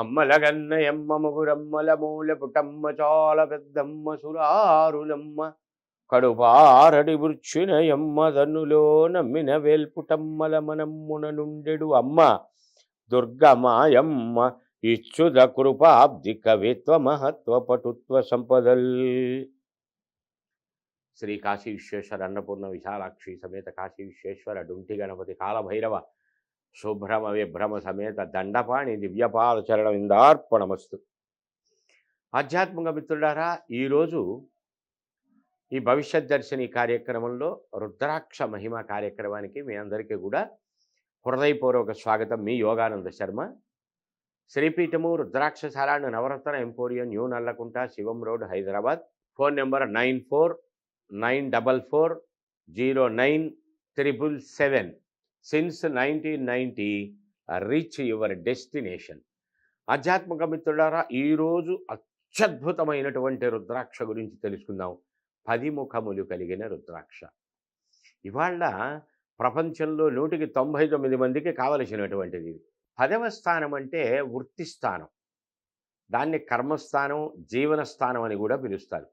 అమ్మలగన్నయమ్మ ముగురమ్మల మూల పుటమ్మ చాల పెద్దమ్మ సురారులమ్మ కడుపారడి వృక్షునయమ్మ తన్నులో నమ్మిన వేల్పుటమ్మల మనమ్మున నుండెడు అమ్మ దుర్గమాయమ్మ ఇచ్చుద కృపాబ్ది కవిత్వ మహత్వ పటుత్వ సంపదల్ శ్రీ కాశీ విశ్వేశ్వర అన్నపూర్ణ విశాలాక్షి సమేత కాశీ విశ్వేశ్వర డుంటి గణపతి కాలభైరవ శుభ్రమ విభ్రమ సమేత దండపాణి దివ్యపాల చరణం ఇందార్పణమస్తు ఆధ్యాత్మిక మిత్రుడారా ఈరోజు ఈ భవిష్యత్ దర్శిని కార్యక్రమంలో రుద్రాక్ష మహిమ కార్యక్రమానికి మీ అందరికీ కూడా హృదయపూర్వక స్వాగతం మీ యోగానంద శర్మ శ్రీపీఠము Rudraksha సారాణ Navaratna emporium new Nallakunta Shivam road Hyderabad phone number nine four nine double four zero nine triple seven since nineteen ninety reach your destination ఆధ్యాత్మిక మిత్రులారా ఈరోజు అత్యద్భుతమైనటువంటి రుద్రాక్ష గురించి తెలుసుకుందాం పది ముఖములు కలిగిన రుద్రాక్ష ఇవాళ ప్రపంచంలో నూటికి తొంభై తొమ్మిది మందికి కావలసినటువంటిది పదవ స్థానం అంటే వృత్తి స్థానం దాన్ని కర్మస్థానం జీవన స్థానం అని కూడా పిలుస్తారు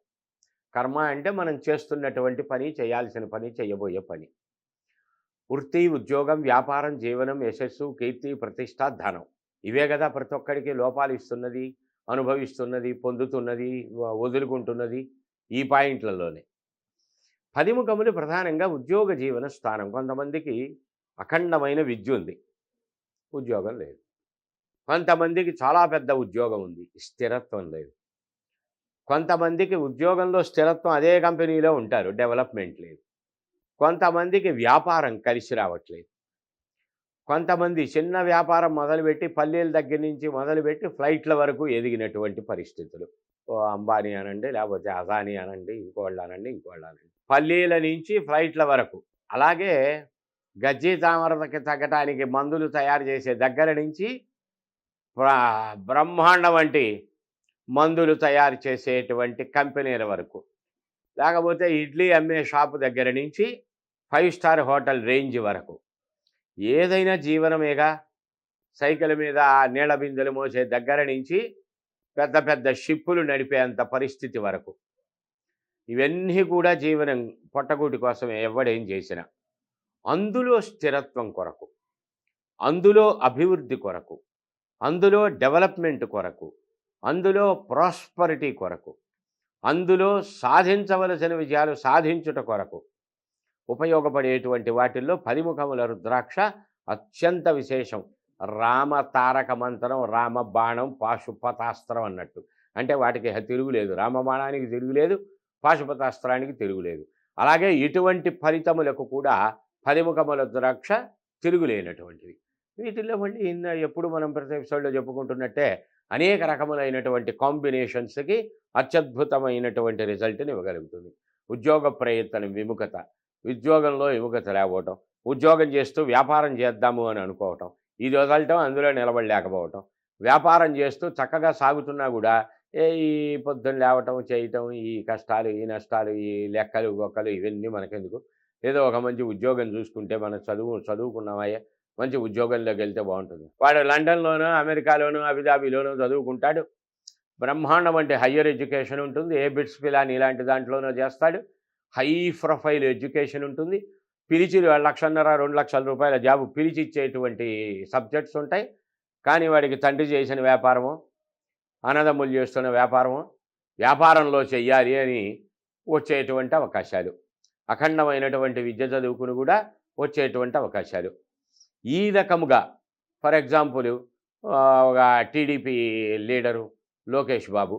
కర్మ అంటే మనం చేస్తున్నటువంటి పని చేయాల్సిన పని చేయబోయే పని వృత్తి ఉద్యోగం వ్యాపారం జీవనం యశస్సు కీర్తి ప్రతిష్ట ధనం ఇవే కదా ప్రతి ఒక్కరికి లోపాలు ఇస్తున్నది అనుభవిస్తున్నది పొందుతున్నది వదులుకుంటున్నది ఈ పాయింట్లలోనే పదిముఖములు ప్రధానంగా ఉద్యోగ జీవన స్థానం కొంతమందికి అఖండమైన విద్య ఉంది ఉద్యోగం లేదు కొంతమందికి చాలా పెద్ద ఉద్యోగం ఉంది స్థిరత్వం లేదు కొంతమందికి ఉద్యోగంలో స్థిరత్వం అదే కంపెనీలో ఉంటారు డెవలప్మెంట్ లేదు కొంతమందికి వ్యాపారం కలిసి రావట్లేదు కొంతమంది చిన్న వ్యాపారం మొదలుపెట్టి పల్లెల దగ్గర నుంచి మొదలుపెట్టి ఫ్లైట్ల వరకు ఎదిగినటువంటి పరిస్థితులు ఓ అంబానీ అనండి లేకపోతే అదానీ అనండి ఇంకోళ్ళు అనండి ఇంకోళ్ళు అనండి పల్లీల నుంచి ఫ్లైట్ల వరకు అలాగే గజ్జి తామరకి తగ్గటానికి మందులు తయారు చేసే దగ్గర నుంచి బ్రహ్మాండ వంటి మందులు తయారు చేసేటువంటి కంపెనీల వరకు లేకపోతే ఇడ్లీ అమ్మే షాపు దగ్గర నుంచి ఫైవ్ స్టార్ హోటల్ రేంజ్ వరకు ఏదైనా జీవనమేగా సైకిల్ మీద ఆ నీళ్ల బిందెలు మోసే దగ్గర నుంచి పెద్ద పెద్ద షిప్పులు నడిపేంత పరిస్థితి వరకు ఇవన్నీ కూడా జీవనం పొట్టగూటి కోసం ఎవడేం చేసిన అందులో స్థిరత్వం కొరకు అందులో అభివృద్ధి కొరకు అందులో డెవలప్మెంట్ కొరకు అందులో ప్రాస్పరిటీ కొరకు అందులో సాధించవలసిన విజయాలు సాధించుట కొరకు ఉపయోగపడేటువంటి వాటిల్లో పదిముఖముల రుద్రాక్ష అత్యంత విశేషం రామ తారక మంత్రం రామ బాణం పాశుపతాస్త్రం అన్నట్టు అంటే వాటికి తిరుగులేదు రామ బాణానికి తిరుగులేదు పాశుపతాస్త్రానికి తిరుగులేదు అలాగే ఇటువంటి ఫలితములకు కూడా పదిముఖముల ద్రాక్ష తిరుగులేనటువంటివి వీటిల్లో మళ్ళీ ఎప్పుడు మనం ప్రతి ఎపిసోడ్లో చెప్పుకుంటున్నట్టే అనేక రకములైనటువంటి కాంబినేషన్స్కి అత్యద్భుతమైనటువంటి రిజల్ట్ని ఇవ్వగలుగుతుంది ఉద్యోగ ప్రయత్నం విముఖత ఉద్యోగంలో లేకపోవటం ఉద్యోగం చేస్తూ వ్యాపారం చేద్దాము అని అనుకోవటం ఇది వదలటం అందులో నిలబడలేకపోవటం వ్యాపారం చేస్తూ చక్కగా సాగుతున్నా కూడా ఏ ఈ పొద్దున్న లేవటం చేయటం ఈ కష్టాలు ఈ నష్టాలు ఈ లెక్కలు గొక్కలు ఇవన్నీ మనకెందుకు ఏదో ఒక మంచి ఉద్యోగం చూసుకుంటే మనం చదువు చదువుకున్నామయ్యే మంచి ఉద్యోగంలోకి వెళ్తే బాగుంటుంది వాడు లండన్లోనూ అమెరికాలోనూ అబుదాబిలోనూ చదువుకుంటాడు బ్రహ్మాండం అంటే హయ్యర్ ఎడ్యుకేషన్ ఉంటుంది ఏ బిట్స్ పిలాని ఇలాంటి దాంట్లోనూ చేస్తాడు హై ప్రొఫైల్ ఎడ్యుకేషన్ ఉంటుంది పిలిచి లక్షన్నర రెండు లక్షల రూపాయల జాబ్ పిలిచి ఇచ్చేటువంటి సబ్జెక్ట్స్ ఉంటాయి కానీ వాడికి తండ్రి చేసిన వ్యాపారము అనదములు చేస్తున్న వ్యాపారము వ్యాపారంలో చెయ్యాలి అని వచ్చేటువంటి అవకాశాలు అఖండమైనటువంటి విద్య చదువుకుని కూడా వచ్చేటువంటి అవకాశాలు ఈ రకముగా ఫర్ ఎగ్జాంపుల్ ఒక టీడీపీ లీడరు లోకేష్ బాబు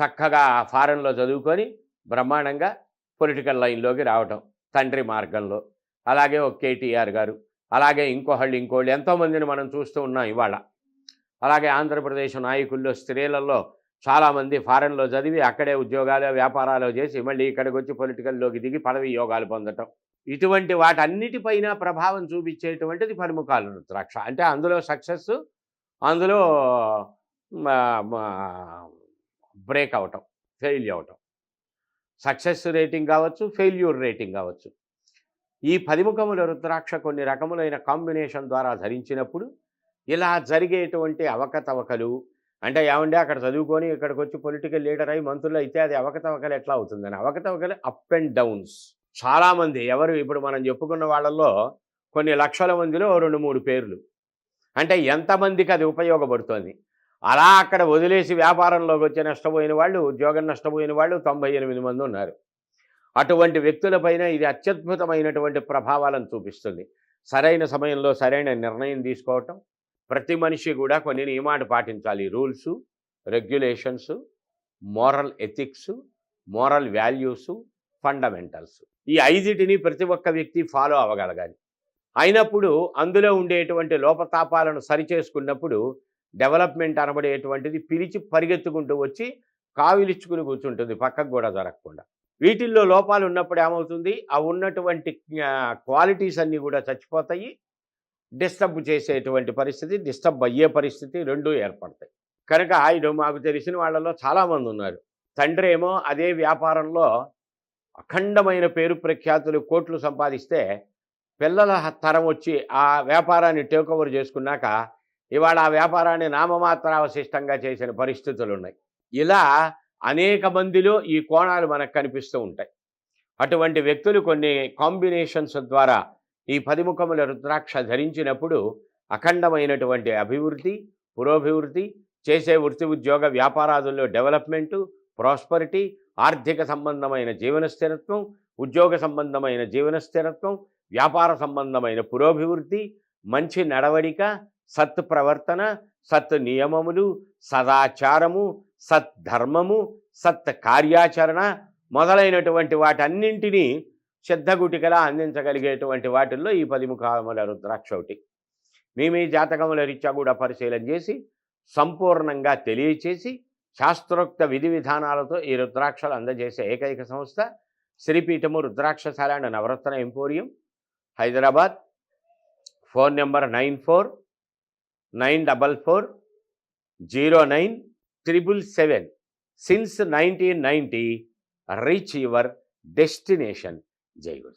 చక్కగా ఫారెన్లో చదువుకొని బ్రహ్మాండంగా పొలిటికల్ లైన్లోకి రావటం తండ్రి మార్గంలో అలాగే ఒక కేటీఆర్ గారు అలాగే ఇంకోహళ్ళు ఇంకోళ్ళు ఎంతోమందిని మనం చూస్తూ ఉన్నాం ఇవాళ అలాగే ఆంధ్రప్రదేశ్ నాయకుల్లో స్త్రీలలో చాలామంది ఫారెన్లో చదివి అక్కడే ఉద్యోగాలు వ్యాపారాలు చేసి మళ్ళీ ఇక్కడికి వచ్చి పొలిటికల్లోకి దిగి పదవి యోగాలు పొందటం ఇటువంటి వాటన్నిటిపైన ప్రభావం చూపించేటువంటిది పరిముఖాలు ద్రాక్ష అంటే అందులో సక్సెస్ అందులో బ్రేక్ అవటం ఫెయిల్ అవటం సక్సెస్ రేటింగ్ కావచ్చు ఫెయిల్యూర్ రేటింగ్ కావచ్చు ఈ పదిముఖముల రుద్రాక్ష కొన్ని రకములైన కాంబినేషన్ ద్వారా ధరించినప్పుడు ఇలా జరిగేటువంటి అవకతవకలు అంటే ఏమంటే అక్కడ చదువుకొని ఇక్కడికి వచ్చి పొలిటికల్ లీడర్ అయి మంత్రులు అయితే అది అవకతవకలు ఎట్లా అవుతుందని అవకతవకలు అప్ అండ్ డౌన్స్ చాలామంది ఎవరు ఇప్పుడు మనం చెప్పుకున్న వాళ్ళల్లో కొన్ని లక్షల మందిలో రెండు మూడు పేర్లు అంటే ఎంతమందికి అది ఉపయోగపడుతుంది అలా అక్కడ వదిలేసి వ్యాపారంలోకి వచ్చి నష్టపోయిన వాళ్ళు ఉద్యోగం నష్టపోయిన వాళ్ళు తొంభై ఎనిమిది మంది ఉన్నారు అటువంటి వ్యక్తులపైన ఇది అత్యద్భుతమైనటువంటి ప్రభావాలను చూపిస్తుంది సరైన సమయంలో సరైన నిర్ణయం తీసుకోవటం ప్రతి మనిషి కూడా కొన్ని నియమాలు పాటించాలి rules regulations moral ethics moral values fundamentals ఈ ఐదిటిని ప్రతి ఒక్క వ్యక్తి ఫాలో అవ్వగలగాలి అయినప్పుడు అందులో ఉండేటువంటి లోపతాపాలను సరిచేసుకున్నప్పుడు డెవలప్మెంట్ అనబడేటువంటిది పిలిచి పరిగెత్తుకుంటూ వచ్చి కావిలిచ్చుకుని కూర్చుంటుంది పక్కకు కూడా జరగకుండా వీటిల్లో లోపాలు ఉన్నప్పుడు ఏమవుతుంది ఆ ఉన్నటువంటి క్వాలిటీస్ అన్నీ కూడా చచ్చిపోతాయి డిస్టర్బ్ చేసేటువంటి పరిస్థితి డిస్టర్బ్ అయ్యే పరిస్థితి రెండూ ఏర్పడతాయి కనుక ఆయన మాకు తెలిసిన వాళ్ళలో చాలామంది ఉన్నారు తండ్రి ఏమో అదే వ్యాపారంలో అఖండమైన పేరు ప్రఖ్యాతులు కోట్లు సంపాదిస్తే పిల్లల తరం వచ్చి ఆ వ్యాపారాన్ని టేక్ ఓవర్ చేసుకున్నాక ఇవాళ ఆ వ్యాపారాన్ని అవశిష్టంగా చేసిన పరిస్థితులు ఉన్నాయి ఇలా అనేక మందిలో ఈ కోణాలు మనకు కనిపిస్తూ ఉంటాయి అటువంటి వ్యక్తులు కొన్ని కాంబినేషన్స్ ద్వారా ఈ పదిముఖముల రుద్రాక్ష ధరించినప్పుడు అఖండమైనటువంటి అభివృద్ధి పురోభివృద్ధి చేసే వృత్తి ఉద్యోగ వ్యాపారాదుల్లో డెవలప్మెంటు ప్రాస్పరిటీ ఆర్థిక సంబంధమైన జీవన స్థిరత్వం ఉద్యోగ సంబంధమైన జీవన స్థిరత్వం వ్యాపార సంబంధమైన పురోభివృద్ధి మంచి నడవడిక సత్ ప్రవర్తన సత్ నియమములు సదాచారము సత్ ధర్మము సత్ కార్యాచరణ మొదలైనటువంటి వాటన్నింటినీ శ్రద్ధగుటికలా అందించగలిగేటువంటి వాటిల్లో ఈ పదిముఖముల రుద్రాక్ష ఒకటి మీ మీ జాతకముల రీత్యా కూడా పరిశీలన చేసి సంపూర్ణంగా తెలియచేసి శాస్త్రోక్త విధి విధానాలతో ఈ రుద్రాక్షలు అందజేసే ఏకైక సంస్థ శ్రీపీఠము రుద్రాక్షశాల and Navaratna emporium Hyderabad phone number nine four 944-09-777. Since 1990, reach your destination. Jai Guru.